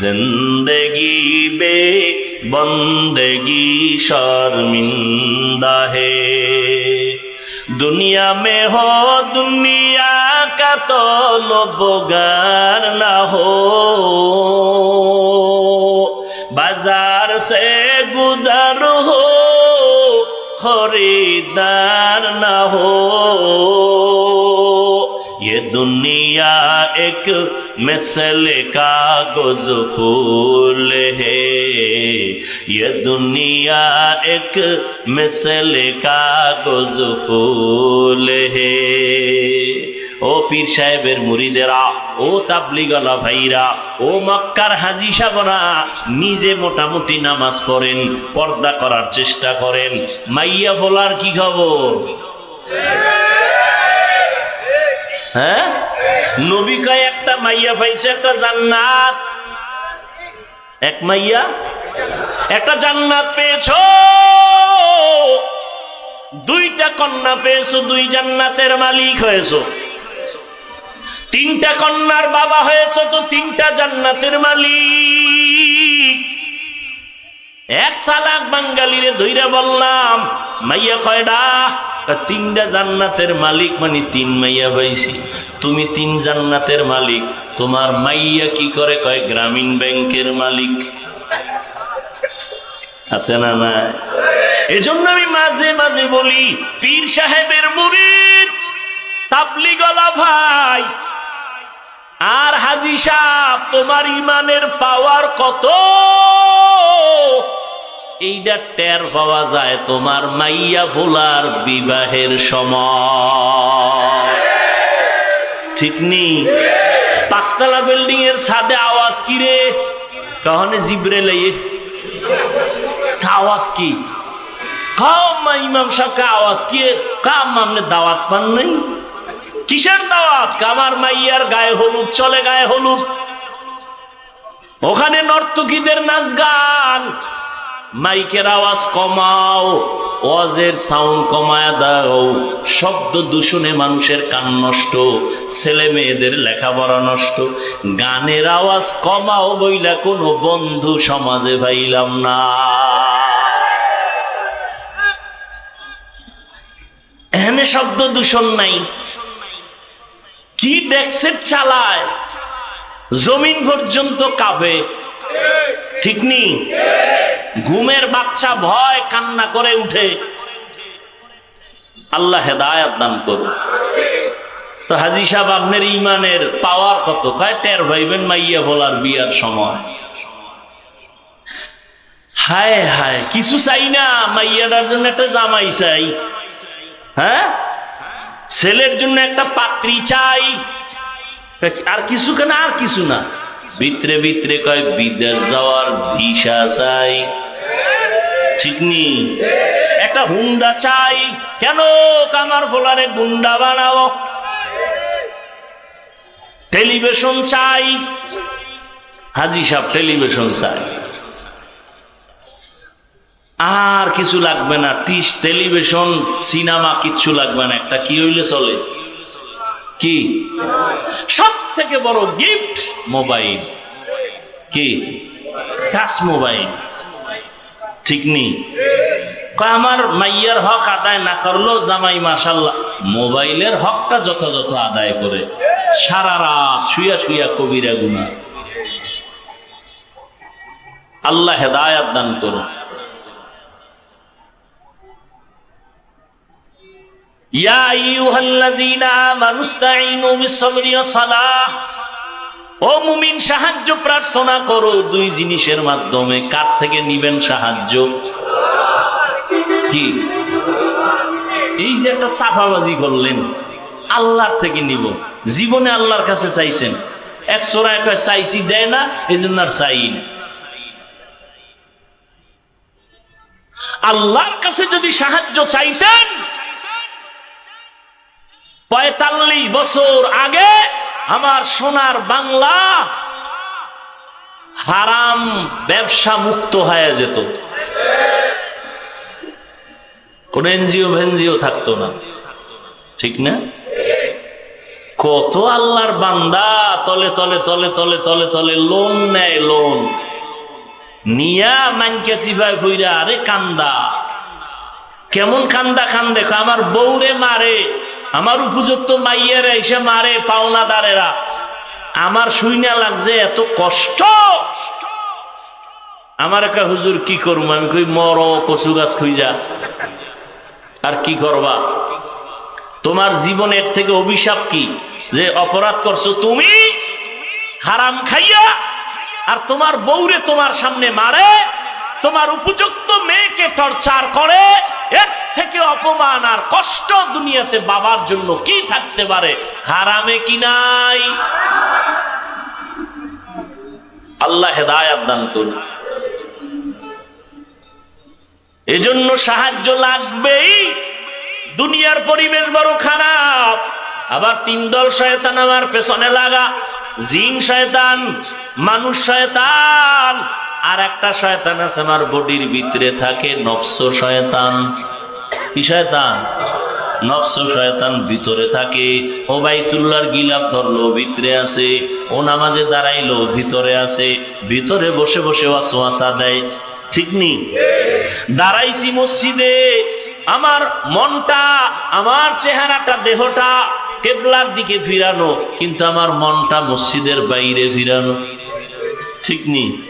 জিন্দগি বে বন্দগি শর্মিন্দা হে। দুনিয়া মে হো, দুনিয়া কা তো লোবগার না হো। বাজার সে গুজার হো খরিদার না হো। এক مثل کاغذ پھول ہے দুনিয়া এক ایک مثل کاغذ پھول ہے ও পীর সাহেবের মুরিদেরা ও তাবলিগলা ভাইরা, ও মক্কার হাজি সাগরা নিজে মোটামুটি নামাজ পড়েন, পর্দা করার চেষ্টা করেন। মাইয়া বলার কি খবর? হ্যাঁ? নবী কয় একটা মাইয়া পাইছে একটা জান্নাত। এক মাইয়া? একটা জান্নাত পেয়েছ? দুইটা কন্যা পেয়েছ দুই জান্নাতের মালিক হয়েছো। তিনটা কন্যার বাবা হয়েছো তো তিনটা জান্নাতের মালিক। এক সালাক বাঙ্গালিরে ধইরা বললাম মাইয়া কয়ডা? কয়, তিনটা জান্নাতের মালিক মানে তিন মাইয়া পাইছি। তুমি তিন জান্নাতের মালিক। তোমার মাইয়া কি করে কয়, গ্রামীণ ব্যাংকের মালিক আছে না না এজন্য আমি মাঝে মাঝে বলি, পীর সাহেবের মুরিদ তাবলি গলা ভাই, আর হাজি সাহ তোমার ইমানের পাওয়ার কত? এইটা টের পাওয়া যায় তোমার মাইয়া ভোলার বিবাহের সময়। ঠিক নেই। পাঁচতলা বিল্ডিং এর ছাদে আওয়াজ কি রে? কখনে জিবরে লাইয়ে আওয়াজ কি? ইমাম আওয়াজ কি? দাওয়াত পান নাই? কিসের দাওয়াত? কামার মাইয়ার গায়ে হলুদ, চলে গায়ে হলুদ। ওখানে নর্তকীদের নাচ গান। মাইকের আওয়াজ কমাও। ওয়াজের সাউন্ড কমায় দাও, শব্দ দূষণে মানুষের কান নষ্ট, ছেলে মেয়েদের লেখাপড়া নষ্ট, গানের আওয়াজ কমাও বইলা কোনো বন্ধু সমাজে পাইলাম না। এখানে শব্দ দূষণ নাই। কি ডেক্সেট চালায়? জমিন পর্যন্ত কাঁপে। ঠিক নেই ঘুমের বাচ্চা ভয় কান্না করে উঠে। আল্লাহ হেদায়াত দান করুন। তো হাজি সাহেব, আপনার ইমানের পাওয়ার কত? কয়, টের ভাইবেন মাইয়া বলার বিয়ার সময়। হায় হায়, কিছু চাই না, মাইয়াটার জন্য একটা জামাই চাই। হ্যাঁ? ছেলের জন্য একটা পাত্রী চাই। আর কিছু কেন? আর কিছু না। ভিতরে ভিতরে কয়, বিদেশ যাওয়ার ভিসা চাই। ঠিক নি? একটা হুন্ডা চাই। কেন কামার ফোলারে গুন্ডা বানাও? টেলিভিশন চাই। হাজি সাহেব, টেলিভিশন চাই। আর কিছু লাগবে না। টিস টেলিভিশন, সিনেমা কিচ্ছু লাগবে না। একটা কি হইলে চলে? কি? সব থেকে বড় গিফট মোবাইল কি? টাচ মোবাইল ঠিক নেই। আমার মাইয়ার হক আদায় না করলেও জামাই মাসাল্লাহ মোবাইলের হকটা যথাযথ আদায় করে। সারা রাত শুয়া শুয়া কবিরা গুনা আল্লাহ হেদায়াত দান করুন। সাহায্য প্রার্থনা করো। দুই জিনিসের মাধ্যমে কার থেকে নিবেন সাহায্য? কি? এই যে একটা সাফাবাজি করলেন, আল্লাহর থেকে নিব। জীবনে আল্লাহর কাছে চাইছেন। এক কয় চাইছি, দেয় না এই জন্য আর চাই আল্লাহর কাছে যদি সাহায্য চাইতেন পঁয়তাল্লিশ বছর আগে আমার সোনার বাংলা হারাম ব্যবসা মুক্ত হয়ে যেত। কোন এনজিও ভেনজিও থাকতো না। ঠিক না? কত আল্লাহর বান্দা তলে তলে তলে তলে তলে তলে লোন নেয় লোন। নিয়া মানকে সিফাই ফইরা আরে কান্দা। কেমন কান্দা কান্দে আমার বউরে মারে। আমার উপযুক্ত মাইয়েরা এসে মারে, পাওনাদারেরা। আমার শুইনা লাগছে, এত কষ্ট। আমার একটা হুজুর, কি করুম আমি কই, মর, কচু গাছ খুঁজা আর কি করবা? তোমার জীবনের থেকে অভিশাপ কি? যে অপরাধ করছ তুমি, হারাম খাইয়া, আর তোমার বউরে তোমার সামনে মারে, তোমার উপযুক্ত মেয়েকে টর্চার করে অপমান আর কষ্ট দুনিয়াতে বাবার জন্য কি থাকতে পারে? হারামে কি নাই? আল্লাহ হেদায়াত দান করুন। এজন্য সাহায্য লাগবেই। দুনিয়ার পরিবেশ বড় খারাপ। আবার তিন দল শয়তান আমার পেছনে লাগা। জিন শয়তান, মানুষ শয়তান, আর একটা শয়তান আছে আমার বডির ভিতরে, থাকে নফস শয়তান। কি শয়তান? নফস শয়তান ভিতরে থাকে। ও বাইতুল্লাহর গিলাপ ধরলো, ভিতরে আছে। ও নামাজে দাঁড়াইলো, ভিতরে আছে। ভিতরে বসে বসে ওয়াসওয়াসা দেয়। ঠিক নি? দাঁড়াইছি মসজিদে। আমার মনটা, আমার চেহারাটা, দেহটা কেবলার দিকে ফিরানো, কিন্তু আমার মনটা মসজিদের বাইরে ফিরানো। ঠিক নি?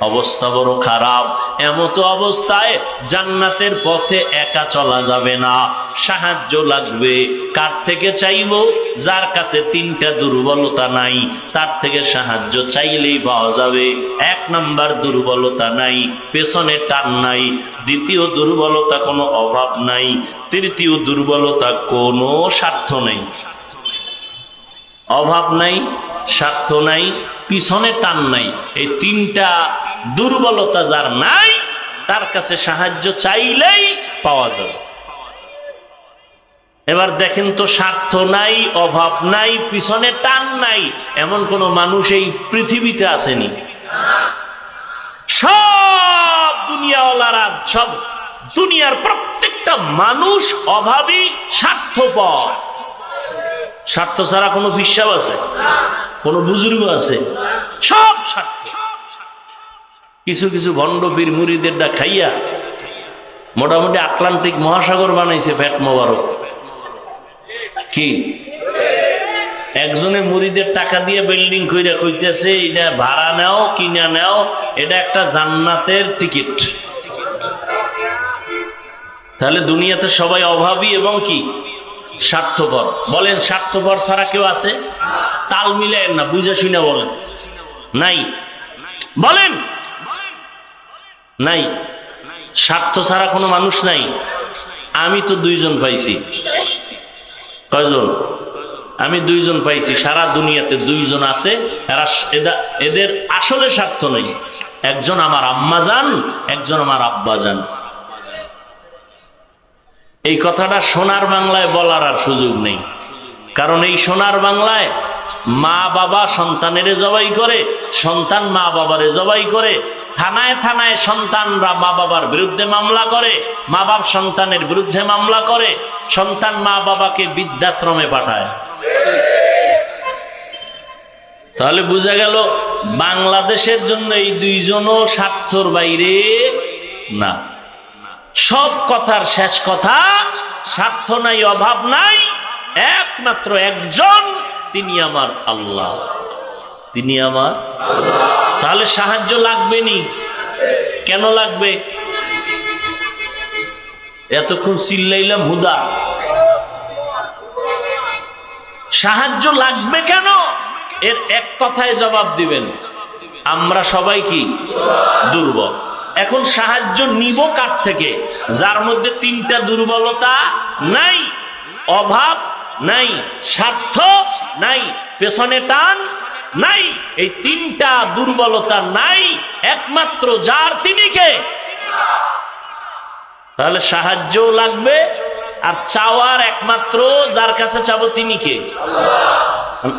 অবস্থা বড় খারাপ। এমতো অবস্থায় জান্নাতের পথে একা চলা যাবে না। সাহায্য লাগবে। কার থেকে চাইব? যার কাছে তিনটা দুর্বলতা নাই, তার থেকে সাহায্য চাইলেই পাওয়া যাবে। এক নাম্বার দুর্বলতা নাই, পেছনে টান নাই। দ্বিতীয় দুর্বলতা কোনো অভাব নাই। তৃতীয় দুর্বলতা কোনো স্বার্থ নেই। অভাব নাই, স্বার্থ নাই, পিছনে টান নাই। এই তিনটা দুর্বলতা যার নাই, তার কাছে সাহায্য চাইলেই পাওয়া যাবে। এবার দেখেন তো স্বার্থ নাই, অভাব নাই, পিছনে টান নাই, এমন কোন মানুষ এই পৃথিবীতে আসেনি। সব দুনিয়াওয়ালারা, সব দুনিয়ার প্রত্যেকটা মানুষ অভাবী, স্বার্থপর। স্বার্থ ছাড়া কোনো বিশ্বাস আছে? কোনো বুজুর্গ আছে? সব কিছু কিছু ভণ্ডবীর মুড়িদেরটা খাইয়া মোটামুটি আটলান্টিক মহাসাগর বানাইছে ফ্যাট মোবারক। কি? একজনে মুড়িদের টাকা দিয়ে বিল্ডিং কইরা কইতেছে, এটা ভাড়া নেও, কিনা নেও, এটা একটা জান্নাতের টিকিট। তাহলে দুনিয়াতে সবাই অভাবী এবং কি? স্বার্থপর। বলেন, স্বার্থপর ছাড়া কেউ আছে? তাল মিলেন না, বুঝে শুনে বলেন। নাই। বলেন নাই। স্বার্থ ছাড়া কোনো মানুষ নাই। আমি তো দুইজন পাইছি। কয়জন? আমি দুইজন পাইছি। সারা দুনিয়াতে দুইজন আছে। এদের আসলে স্বার্থ নেই। একজন আমার আম্মা যান, একজন আমার আব্বা যান। এই কথাটা সোনার বাংলায় বলার আর সুযোগ নেই। কারণ এই সোনার বাংলায় মা বাবা সন্তানেরে জবাই করে, সন্তান মা বাবারে জবাই করে থানায় থানায় সন্তানরা মা বাবার বিরুদ্ধে মামলা করে মা বাপ সন্তানের বিরুদ্ধে মামলা করে, সন্তান মা বাবাকে বৃদ্ধাশ্রমে পাঠায়। তাহলে বোঝা গেল বাংলাদেশের জন্য এই দুইজনও স্বার্থর বাইরে না। সব কথার শেষ কথা, স্বার্থ নাই, অভাব নাই, একমাত্র একজন, তিনি আমার আল্লাহ। তিনি আমার তাহলে সাহায্য লাগবে নি? কেন লাগবে? এতক্ষণ চিল্লাইলাম, হুদা। সাহায্য লাগবে কেন? এর এক কথায় জবাব দিবেন। আমরা সবাই কি? দুর্বল। এখন সাহায্য নিব কার থেকে? যার মধ্যে তিনটা দুর্বলতা নাই, অভাব নাই, স্বার্থ নাই, পেছনে টান নাই, এই তিনটা দুর্বলতা নাই, একমাত্র যার তিনি কে? তাহলে সাহায্য লাগবে আর চাওয়ার একমাত্র যার কাছে চাবো তিনি কে?